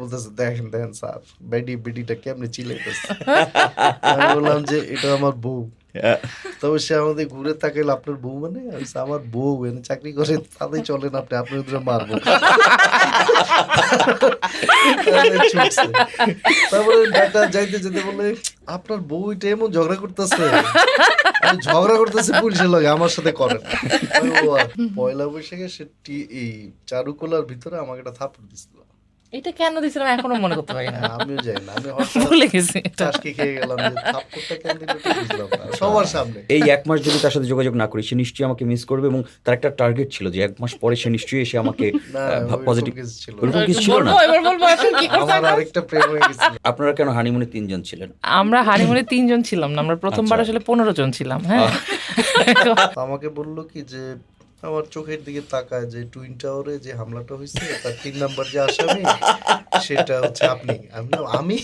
বলতেছে দেখেন দেখেন স্যার বেডি বেডিটা কেমনে চিলাইতেছে? আমি বললাম যে এটা আমার বউ। তবে সে আমাদের ঘুরে তাকাইল আপনার বউ মানে? আমার বউ এনে চাকরি করে চলেন আপনি আপনার ধরে মারবো। তারপরে। ডাক্তার যাইতে যেতে বলে আপনার বউ এটা এমন ঝগড়া করতেছে? ঝগড়া করতেছে পুলিশের লগে আমার সাথে করেন। আমি পয়লা বৈশাখে সে এই চারুকলার ভিতরে আমাকে একটা থাপড় দিছিল। এটা কেন দিছিলাম এখনও মনে করতে পারি না হ্যাঁ, আমিও জানি না আমি ভুলে গেছি এটা। চাষকে খেয়ে গেলাম যে থাপ্পড়টা কেন দিল ঠিক বুঝলাম না। সবার সামনে এই এক মাস যদি তার সাথে যোগাযোগ না করি সে নিশ্চয়ই আমাকে মিস করবে এবং তার একটা টার্গেট ছিল যে এক মাস পরে সে নিশ্চয়ই এসে আমাকে পজিটিভ কিছু ছিল না। ওরকম কিছু ছিল না এবার বলব এখন কি করতে আমার আরেকটা প্রেম হয়ে গেছিল আপনারা কেন হানিমুনে তিনজন ছিলেন আমরা হানিমুনে তিনজন ছিলাম না আমরা প্রথমবার আচ্ছা। আসলে পনেরো জন ছিলাম হ্যাঁ আমাকে বলল কি যে আমার চোখের দিকে তাকায় যে টুইন টাওয়ারে যে হামলাটা হয়েছে তার তিন নাম্বার যে আসামি সেটা হচ্ছে আপনি। আমি আমি